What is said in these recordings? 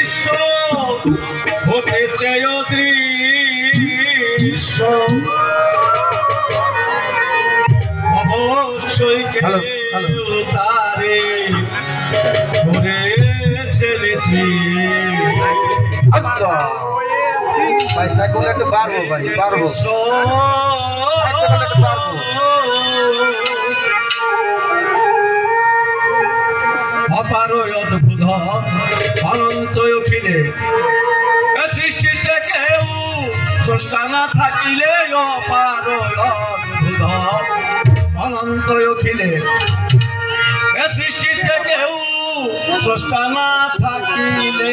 দৃশ্য উঠেছে দৃশ্য অবশ্যই তারে ঘুরে চলেছি। ভাই সাইকেল পারব ভাই পারব পারব অপার অদ্ভুত। অনন্ত অখিলে। সৃষ্টিতে কেউ স্রষ্টা না থাকিলে অপার অনন্ত অখিলে। সৃষ্টিতে কেউ স্রষ্টা না থাকিলে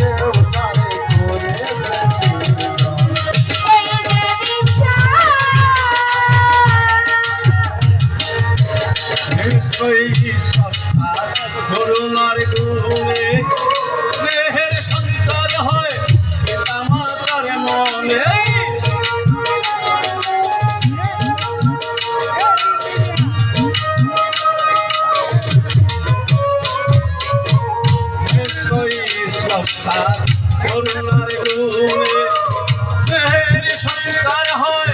সংসার হয়।